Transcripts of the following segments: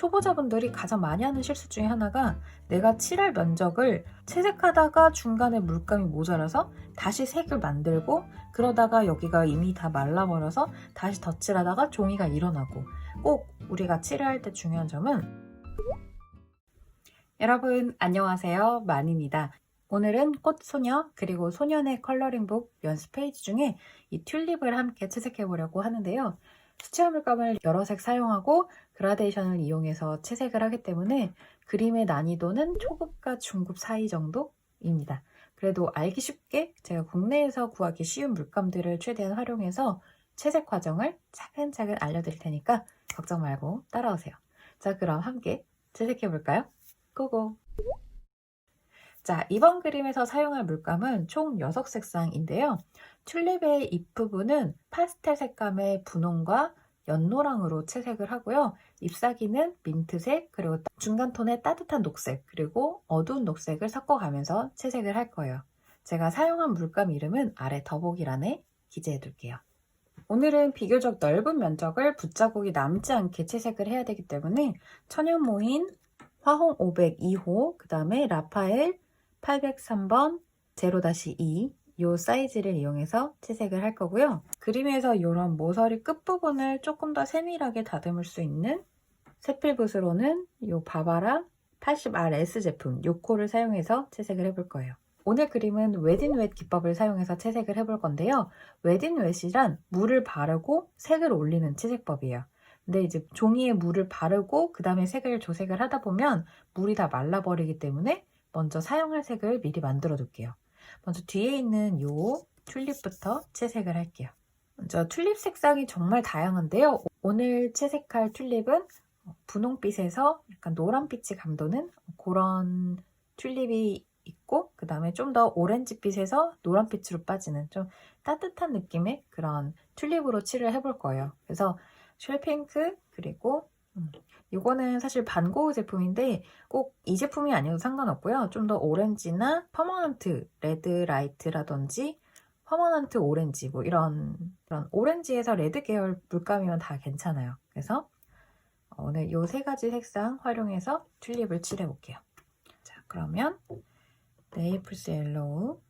초보자분들이 가장 많이 하는 실수 중에 하나가 내가 칠할 면적을 채색하다가 중간에 물감이 모자라서 다시 색을 만들고 그러다가 여기가 이미 다 말라버려서 다시 덧칠하다가 종이가 일어나고 꼭 우리가 칠할 때 중요한 점은 여러분 안녕하세요 만입니다. 오늘은 꽃소녀 그리고 소년의 컬러링북 연습 페이지 중에 이 튤립을 함께 채색해 보려고 하는데요. 수채화 물감을 여러 색 사용하고 그라데이션을 이용해서 채색을 하기 때문에 그림의 난이도는 초급과 중급 사이 정도입니다. 그래도 알기 쉽게 제가 국내에서 구하기 쉬운 물감들을 최대한 활용해서 채색 과정을 차근차근 알려드릴 테니까 걱정 말고 따라오세요. 자, 그럼 함께 채색해 볼까요? 고고! 자, 이번 그림에서 사용할 물감은 총 6색상인데요. 튤립의 잎 부분은 파스텔 색감의 분홍과 연노랑으로 채색을 하고요. 잎사귀는 민트색, 그리고 중간 톤의 따뜻한 녹색, 그리고 어두운 녹색을 섞어가면서 채색을 할 거예요. 제가 사용한 물감 이름은 아래 더보기란에 기재해 둘게요. 오늘은 비교적 넓은 면적을 붓자국이 남지 않게 채색을 해야 되기 때문에 천연모인 화홍 502호, 그 다음에 라파엘 803번 0-2 이 사이즈를 이용해서 채색을 할 거고요. 그림에서 이런 모서리 끝부분을 조금 더 세밀하게 다듬을 수 있는 세필붓으로는 이 바바라 80RS 제품 요 코를 사용해서 채색을 해볼 거예요. 오늘 그림은 웨딘 웻 기법을 사용해서 채색을 해볼 건데요. 웨딘 웻이란 물을 바르고 색을 올리는 채색법이에요. 근데 이제 종이에 물을 바르고 그 다음에 색을 조색을 하다 보면 물이 다 말라버리기 때문에 먼저 사용할 색을 미리 만들어 둘게요. 먼저 뒤에 있는 요 튤립부터 채색을 할게요. 먼저 튤립 색상이 정말 다양한데요. 오늘 채색할 튤립은 분홍빛에서 약간 노란빛이 감도는 그런 튤립이 있고 그 다음에 좀 더 오렌지빛에서 노란빛으로 빠지는 좀 따뜻한 느낌의 그런 튤립으로 칠을 해볼 거예요. 그래서 쉘핑크 그리고 음, 이거는 사실 반고우 제품인데 꼭 이 제품이 아니어도 상관없고요. 좀 더 오렌지나 퍼머넌트 레드 라이트라든지 퍼머넌트 오렌지 뭐 이런 그런 오렌지에서 레드 계열 물감이면 다 괜찮아요. 그래서 오늘 이 세 가지 색상 활용해서 튤립을 칠해 볼게요. 자 그러면 네이플스 옐로우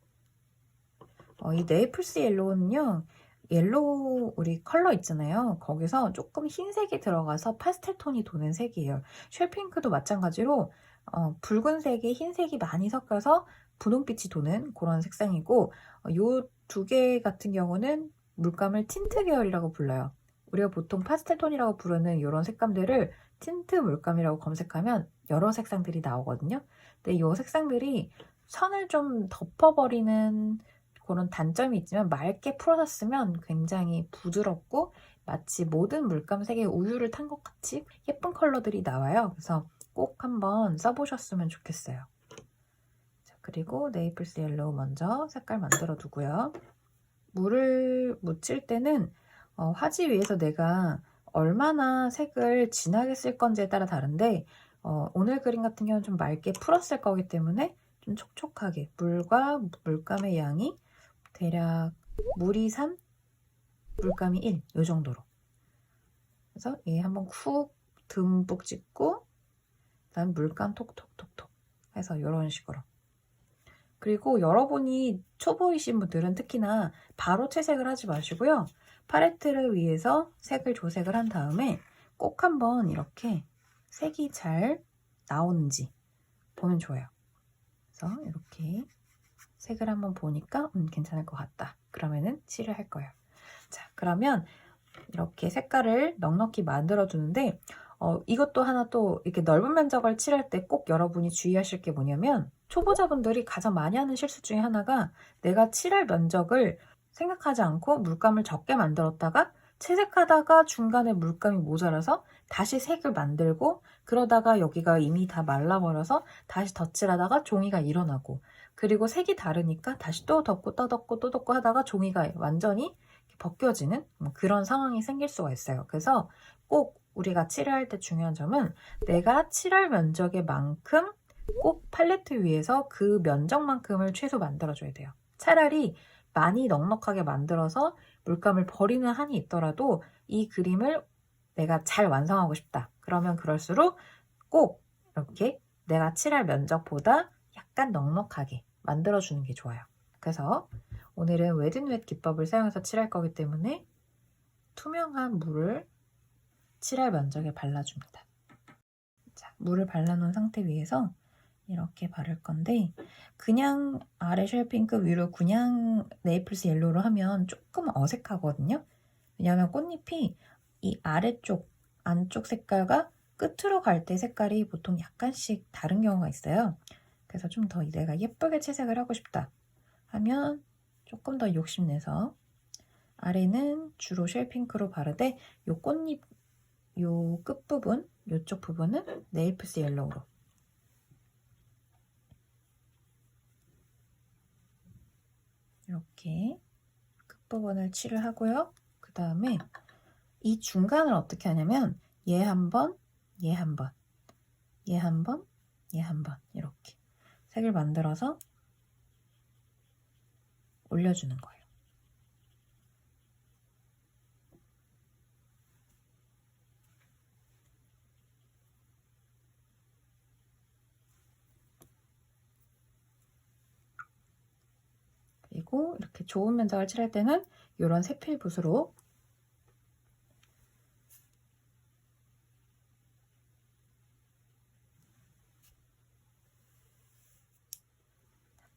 어, 이 네이플스 옐로우는요 옐로우 우리 컬러 있잖아요. 거기서 조금 흰색이 들어가서 파스텔 톤이 도는 색이에요. 쉘핑크도 마찬가지로 어, 붉은색에 흰색이 많이 섞여서 분홍빛이 도는 그런 색상이고 이두개 같은 경우는 물감을 틴트 계열이라고 불러요. 우리가 보통 파스텔 톤이라고 부르는 이런 색감들을 틴트 물감이라고 검색하면 여러 색상들이 나오거든요. 근데 이 색상들이 선을 좀 덮어버리는 그런 단점이 있지만 맑게 풀어서 쓰면 굉장히 부드럽고 마치 모든 물감색에 우유를 탄 것 같이 예쁜 컬러들이 나와요. 그래서 꼭 한번 써보셨으면 좋겠어요. 자, 그리고 네이플스 옐로우 먼저 색깔 만들어 두고요. 물을 묻힐 때는 어, 화지 위에서 내가 얼마나 색을 진하게 쓸 건지에 따라 다른데 어, 오늘 그림 같은 경우는 좀 맑게 풀었을 거기 때문에 좀 촉촉하게 물과 물감의 양이 대략 물이 3, 물감이 1, 이 정도로. 그래서 얘 한번 쿡 듬뿍 찍고 그다음 물감 톡톡톡톡 해서 이런 식으로. 그리고 여러분이 초보이신 분들은 특히나 바로 채색을 하지 마시고요. 팔레트를 위해서 색을 조색을 한 다음에 꼭 한번 이렇게 색이 잘 나오는지 보면 좋아요. 그래서 이렇게 색을 한번 보니까 음, 괜찮을 것 같다. 그러면은 칠을 할 거예요. 자, 그러면 이렇게 색깔을 넉넉히 만들어 주는데 어, 이것도 하나 또 이렇게 넓은 면적을 칠할 때 꼭 여러분이 주의하실 게 뭐냐면 초보자분들이 가장 많이 하는 실수 중에 하나가 내가 칠할 면적을 생각하지 않고 물감을 적게 만들었다가 채색하다가 중간에 물감이 모자라서 다시 색을 만들고 그러다가 여기가 이미 다 말라버려서 다시 덧칠하다가 종이가 일어나고 그리고 색이 다르니까 다시 또 덮고 떠덮고 또 덮고 하다가 종이가 완전히 벗겨지는 뭐 그런 상황이 생길 수가 있어요. 그래서 꼭 우리가 칠할 때 중요한 점은 내가 칠할 면적의 만큼 꼭 팔레트 위에서 그 면적만큼을 최소 만들어줘야 돼요. 차라리 많이 넉넉하게 만들어서 물감을 버리는 한이 있더라도 이 그림을 내가 잘 완성하고 싶다. 그러면 그럴수록 꼭 이렇게 내가 칠할 면적보다 약간 넉넉하게 만들어주는 게 좋아요. 그래서 오늘은 웨든웨트 기법을 사용해서 칠할 거기 때문에 투명한 물을 칠할 면적에 발라줍니다. 자, 물을 발라놓은 상태 위에서 이렇게 바를 건데 그냥 아래 쉘 핑크 위로 그냥 네이플스 옐로우로 하면 조금 어색하거든요. 왜냐하면 꽃잎이 이 아래쪽 안쪽 색깔과 끝으로 갈 때 색깔이 보통 약간씩 다른 경우가 있어요. 그래서 좀 더 내가 예쁘게 채색을 하고 싶다 하면 조금 더 욕심내서 아래는 주로 쉘 핑크로 바르되 요 꽃잎 요 끝부분 요쪽 부분은 네이프스 옐로우로 이렇게 끝부분을 칠을 하고요. 그 다음에 이 중간을 어떻게 하냐면 얘 한 번, 얘 한 번, 얘 한 번, 얘 한 번 이렇게 색을 만들어서 올려주는 거예요. 그리고 이렇게 좋은 면적을 칠할 때는 이런 세필 붓으로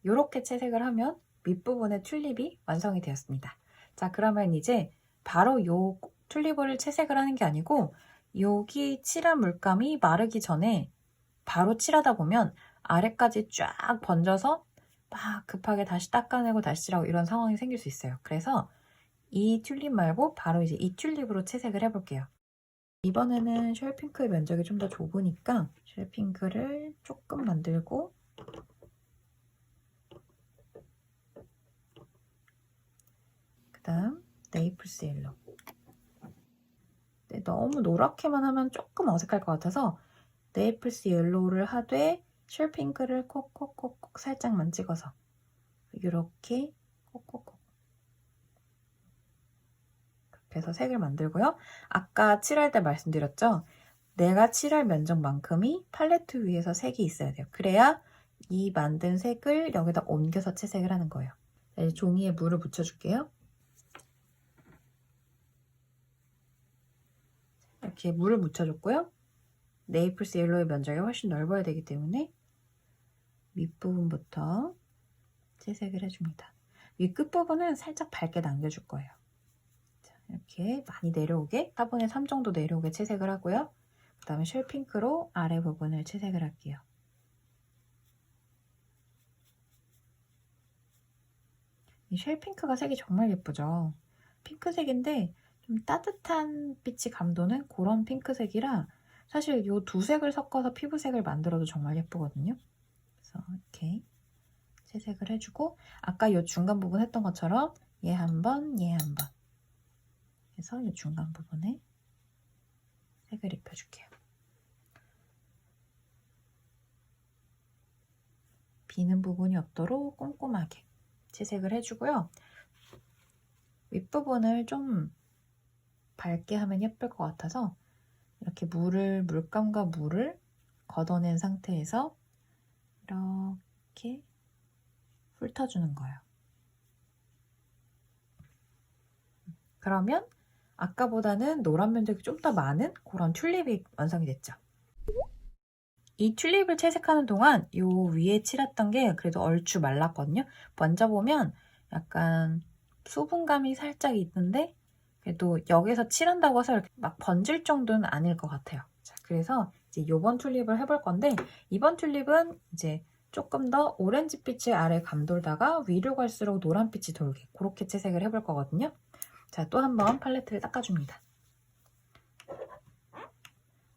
이렇게 채색을 하면 윗부분의 튤립이 완성이 되었습니다. 자, 그러면 이제 바로 요 튤립을 채색을 하는 게 아니고 여기 칠한 물감이 마르기 전에 바로 칠하다 보면 아래까지 쫙 번져서 막 급하게 다시 닦아내고 다시 칠하고 이런 상황이 생길 수 있어요. 그래서 이 튤립 말고 바로 이제 이 튤립으로 채색을 해볼게요. 이번에는 쉘핑크의 면적이 좀 더 좁으니까 쉘핑크를 조금 만들고 다음 네이플스 옐로 네, 너무 노랗게만 하면 조금 어색할 것 같아서 네이플스 옐로우를 하되 쉘 핑크를 콕콕콕콕 살짝만 찍어서 이렇게 콕콕콕 해서 색을 만들고요. 아까 칠할 때 말씀드렸죠? 내가 칠할 면적만큼이 팔레트 위에서 색이 있어야 돼요. 그래야 이 만든 색을 여기다 옮겨서 채색을 하는 거예요. 종이에 물을 묻혀줄게요. 이렇게 물을 묻혀줬고요. 네이플스 옐로우의 면적이 훨씬 넓어야 되기 때문에 윗부분부터 채색을 해줍니다. 위 끝부분은 살짝 밝게 남겨줄 거예요. 자, 이렇게 많이 내려오게 4분의 3 정도 내려오게 채색을 하고요. 그 다음에 쉘핑크로 아래 부분을 채색을 할게요. 이 쉘핑크가 색이 정말 예쁘죠? 핑크색인데 좀 따뜻한 빛이 감도는 그런 핑크색이라 사실 이 두 색을 섞어서 피부색을 만들어도 정말 예쁘거든요. 그래서 이렇게 채색을 해주고 아까 이 중간 부분 했던 것처럼 얘 한 번, 얘 한 번 해서 이 중간 부분에 색을 입혀줄게요. 비는 부분이 없도록 꼼꼼하게 채색을 해주고요. 윗부분을 좀 밝게 하면 예쁠 것 같아서 이렇게 물을 물감과 물을 걷어낸 상태에서 이렇게 훑어주는 거예요. 그러면 아까보다는 노란 면적이 좀 더 많은 그런 튤립이 완성이 됐죠. 이 튤립을 채색하는 동안 요 위에 칠했던 게 그래도 얼추 말랐거든요. 만져보면 약간 수분감이 살짝 있는데 그래도 여기서 칠한다고 해서 이렇게 막 번질 정도는 아닐 것 같아요. 자, 그래서 이제 요번 튤립을 해볼 건데 이번 튤립은 이제 조금 더 오렌지빛을 아래 감돌다가 위로 갈수록 노란빛이 돌게 그렇게 채색을 해볼 거거든요. 자, 또 한번 팔레트를 닦아줍니다.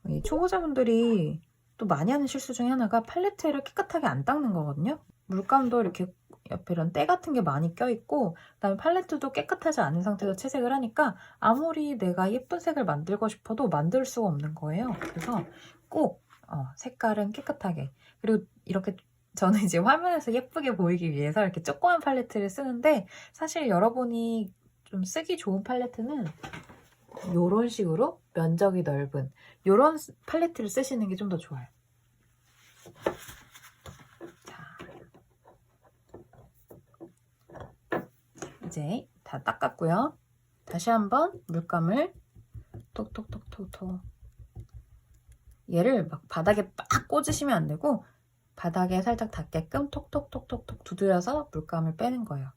이 초보자분들이 또 많이 하는 실수 중에 하나가 팔레트를 깨끗하게 안 닦는 거거든요. 물감도 이렇게 옆에 이런 때 같은 게 많이 껴있고 그다음에 팔레트도 깨끗하지 않은 상태에서 채색을 하니까 아무리 내가 예쁜 색을 만들고 싶어도 만들 수가 없는 거예요. 그래서 꼭 어, 색깔은 깨끗하게 그리고 이렇게 저는 이제 화면에서 예쁘게 보이기 위해서 이렇게 조그만 팔레트를 쓰는데 사실 여러분이 좀 쓰기 좋은 팔레트는 이런 식으로 면적이 넓은 이런 팔레트를 쓰시는 게 좀 더 좋아요. 이제 다 닦았고요. 다시 한번 물감을 톡톡톡톡톡 얘를 막 바닥에 빡 꽂으시면 안 되고 바닥에 살짝 닿게끔 톡톡톡톡톡 두드려서 물감을 빼는 거예요.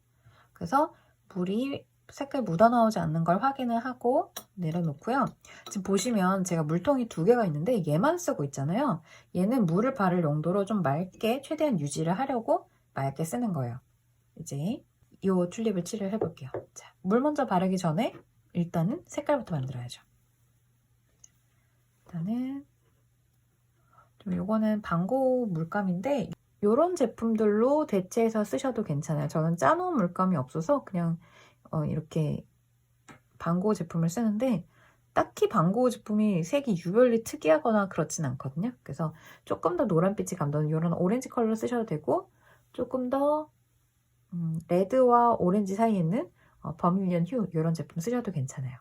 그래서 물이 색깔 묻어나오지 않는 걸 확인을 하고 내려놓고요. 지금 보시면 제가 물통이 두 개가 있는데 얘만 쓰고 있잖아요. 얘는 물을 바를 용도로 좀 맑게 최대한 유지를 하려고 맑게 쓰는 거예요. 이제 이 튤립을 칠을 해볼게요. 자, 물 먼저 바르기 전에 일단은 색깔부터 만들어야죠. 일단은 좀 요거는 방고 물감인데 이런 제품들로 대체해서 쓰셔도 괜찮아요. 저는 짜놓은 물감이 없어서 그냥 어, 이렇게 방고 제품을 쓰는데 딱히 방고 제품이 색이 유별리 특이하거나 그렇진 않거든요. 그래서 조금 더 노란빛이 감도는 이런 오렌지 컬러 쓰셔도 되고 조금 더 음, 레드와 오렌지 사이에 있는 어, 버밀리언 휴 이런 제품 쓰셔도 괜찮아요.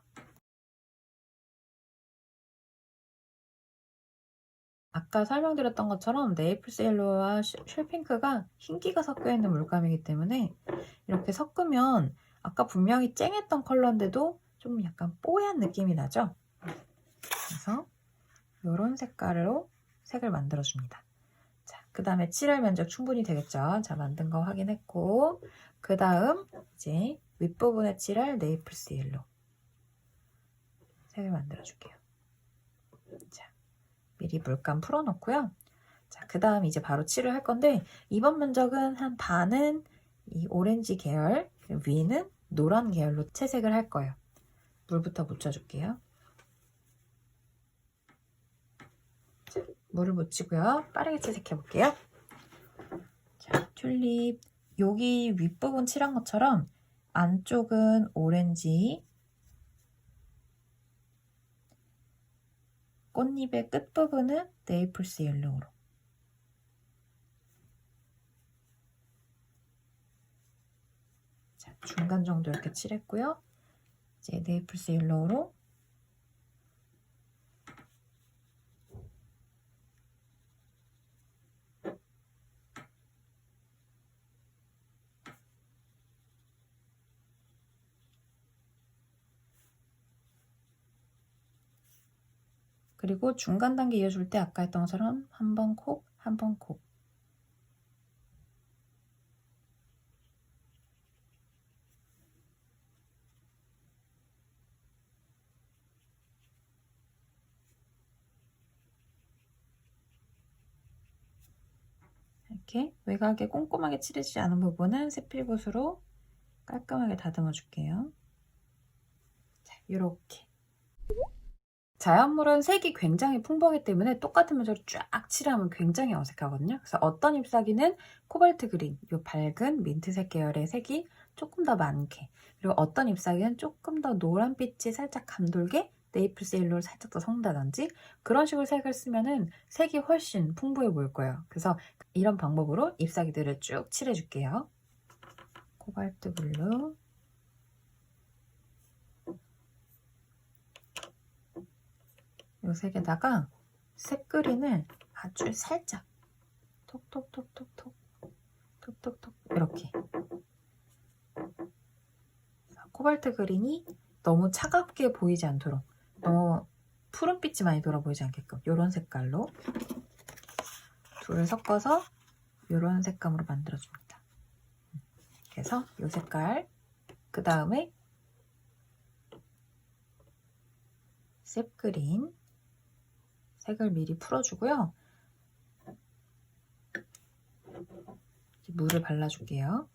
아까 설명드렸던 것처럼 네이플스 옐로우와 쉘핑크가 흰기가 섞여 있는 물감이기 때문에 이렇게 섞으면 아까 분명히 쨍했던 컬러인데도 좀 약간 뽀얀 느낌이 나죠? 그래서 이런 색깔로 색을 만들어줍니다. 자, 그 다음에 칠할 면적 충분히 되겠죠? 자, 만든 거 확인했고 그 다음 이제 윗부분에 칠할 네이플스 옐로우 색을 만들어줄게요. 자, 미리 물감 풀어놓고요. 자, 그 다음 이제 바로 칠을 할 건데 이번 면적은 한 반은 이 오렌지 계열, 위는 노란 계열로 채색을 할 거예요. 물부터 묻혀줄게요. 자, 물을 묻히고요. 빠르게 채색해 볼게요. 자, 튤립 여기 윗부분 칠한 것처럼 안쪽은 오렌지 꽃잎의 끝부분은 네이플스 옐로우로 자, 중간 정도 이렇게 칠했고요. 이제 네이플스 옐로우로 그리고 중간 단계 이어줄 때 아까 했던 것처럼 한 번 콕, 한 번 콕. 이렇게 외곽에 꼼꼼하게 칠해지지 않은 부분은 세필 붓으로 깔끔하게 다듬어 줄게요. 자, 이렇게. 자연물은 색이 굉장히 풍부하기 때문에 똑같은 면적으로 쫙 칠하면 굉장히 어색하거든요. 그래서 어떤 잎사귀는 코발트 그린, 이 밝은 민트색 계열의 색이 조금 더 많게 그리고 어떤 잎사귀는 조금 더 노란빛이 살짝 감돌게 네이플스 옐로우를 살짝 더 섞는다든지 그런 식으로 색을 쓰면은 색이 훨씬 풍부해 보일 거예요. 그래서 이런 방법으로 잎사귀들을 쭉 칠해줄게요. 코발트 블루 이 색에다가 색그린을 아주 살짝 톡톡톡톡톡 톡톡톡 이렇게 코발트 그린이 너무 차갑게 보이지 않도록 너무 푸른빛이 많이 돌아 보이지 않게끔 이런 색깔로 둘을 섞어서 이런 색감으로 만들어줍니다. 그래서 이 색깔 그 다음에 셉그린 색을 미리 풀어주고요. 물을 발라줄게요.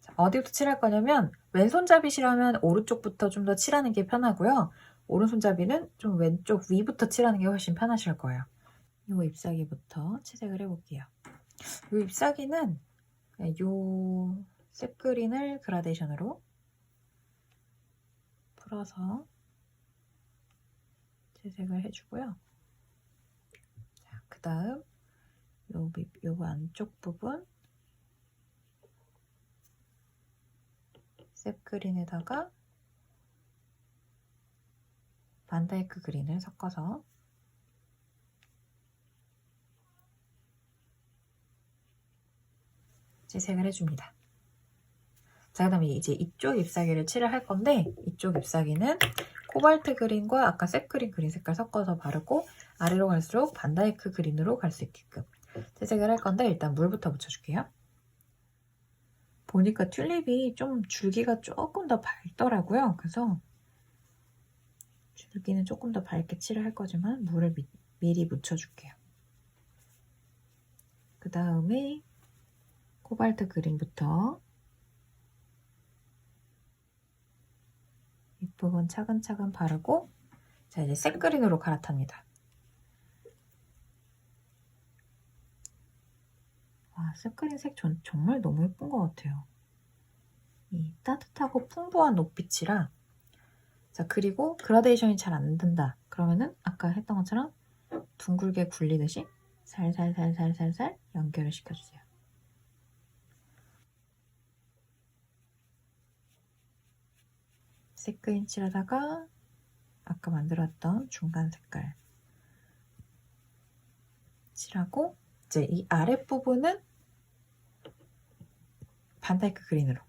자, 어디부터 칠할 거냐면 왼손잡이시라면 오른쪽부터 좀 더 칠하는 게 편하고요. 오른손잡이는 좀 왼쪽 위부터 칠하는 게 훨씬 편하실 거예요. 이 잎사귀부터 채색을 해볼게요. 이 잎사귀는 이 셉그린을 그라데이션으로 풀어서 채색을 해주고요. 다음. 요, 밑, 요 안쪽 부분. 셉 그린에다가 반다이크 그린을 섞어서. 채색을 해줍니다. 자, 그 다음에 이제 이쪽 잎사귀를 칠을 할 건데 이쪽 잎사귀는 코발트 그린과 아까 색 그린 그린 색깔 섞어서 바르고 아래로 갈수록 반다이크 그린으로 갈 수 있게끔 채색을 할 건데 일단 물부터 묻혀줄게요. 보니까 튤립이 좀 줄기가 조금 더 밝더라고요. 그래서 줄기는 조금 더 밝게 칠을 할 거지만 물을 미, 미리 묻혀줄게요. 그 다음에 코발트 그린부터 윗 부분 차근차근 바르고 자 이제 색 그린으로 갈아탑니다. 와, 색그린 색 전, 정말 너무 예쁜 것 같아요. 이 따뜻하고 풍부한 녹빛이라 자 그리고 그라데이션이 잘 안 된다. 그러면은 아까 했던 것처럼 둥글게 굴리듯이 살살살살살살 연결을 시켜주세요. 색그린 칠하다가 아까 만들었던 중간 색깔. 칠하고 이제 이 아랫부분은 반다이크 그린으로.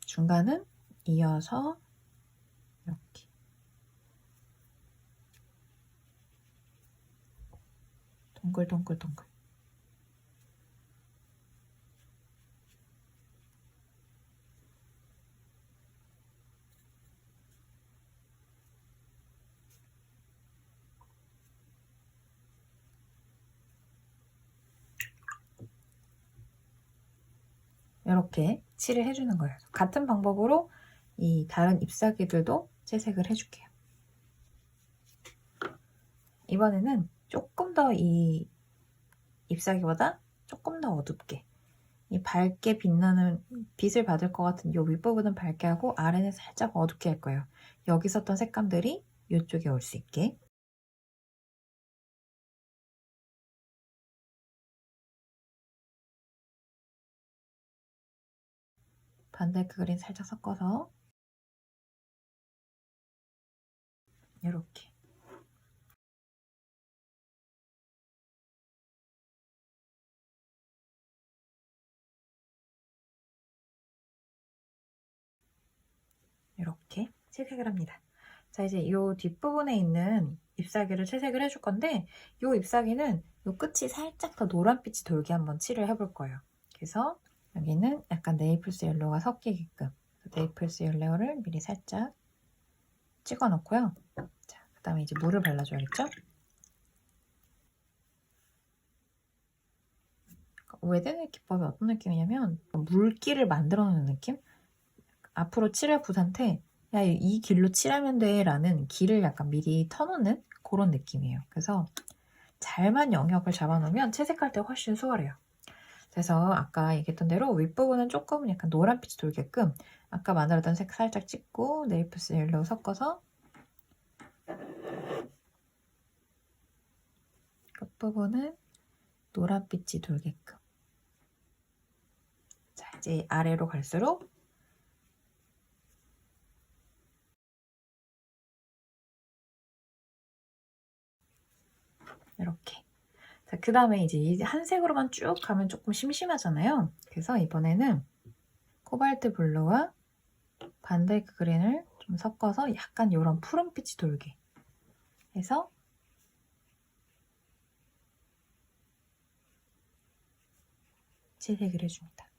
중간은 이어서 이렇게. 동글동글동글 이렇게 칠을 해주는 거예요. 같은 방법으로 이 다른 잎사귀들도 채색을 해줄게요. 이번에는 조금 더 이 잎사귀보다 조금 더 어둡게 이 밝게 빛나는 빛을 받을 것 같은 이 윗부분은 밝게 하고 아래는 살짝 어둡게 할 거예요. 여기 썼던 색감들이 이쪽에 올 수 있게 반대크 그린 살짝 섞어서 이렇게 이렇게 채색을 합니다. 자 이제 이 뒷부분에 있는 잎사귀를 채색을 해줄 건데 이 잎사귀는 이 끝이 살짝 더 노란빛이 돌게 한번 칠을 해볼 거예요. 그래서 여기는 약간 네이플스 옐로우가 섞이게끔 네이플스 옐로우를 미리 살짝 찍어 놓고요. 자, 그 다음에 이제 물을 발라줘야겠죠? 웨드넷 기법이 어떤 느낌이냐면 물기를 만들어 놓는 느낌? 앞으로 칠할 부산테 야, 이 길로 칠하면 돼 라는 길을 약간 미리 터놓는 그런 느낌이에요. 그래서 잘만 영역을 잡아놓으면 채색할 때 훨씬 수월해요. 그래서 아까 얘기했던 대로 윗부분은 조금 약간 노란빛이 돌게끔 아까 만들었던 색 살짝 찍고 네이프스 옐로우 섞어서 끝부분은 노란빛이 돌게끔. 자 이제 아래로 갈수록 이렇게 자, 그 다음에 이제 한 색으로만 쭉 가면 조금 심심하잖아요. 그래서 이번에는 코발트 블루와 반데이크 그린을 좀 섞어서 약간 이런 푸른빛이 돌게 해서 채색을 해줍니다.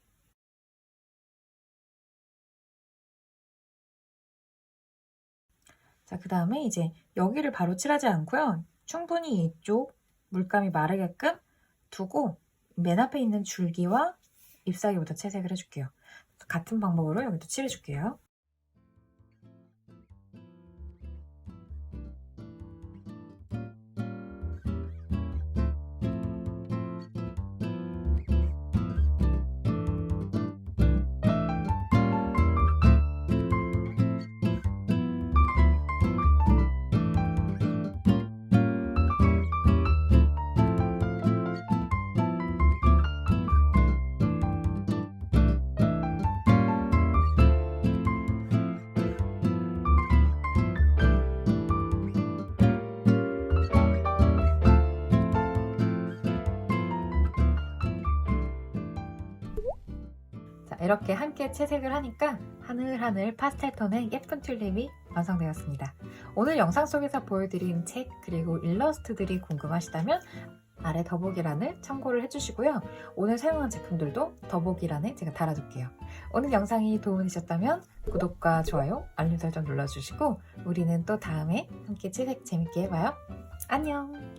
자, 그 다음에 이제 여기를 바로 칠하지 않고요. 충분히 이쪽 물감이 마르게끔 두고 맨 앞에 있는 줄기와 잎사귀부터 채색을 해줄게요. 같은 방법으로 여기도 칠해줄게요. 이렇게 함께 채색을 하니까 하늘하늘 파스텔 톤의 예쁜 튤립이 완성되었습니다. 오늘 영상 속에서 보여드린 책 그리고 일러스트들이 궁금하시다면 아래 더보기란을 참고를 해주시고요. 오늘 사용한 제품들도 더보기란에 제가 달아둘게요. 오늘 영상이 도움이 되셨다면 구독과 좋아요, 알림 설정 눌러주시고 우리는 또 다음에 함께 채색 재밌게 해봐요. 안녕!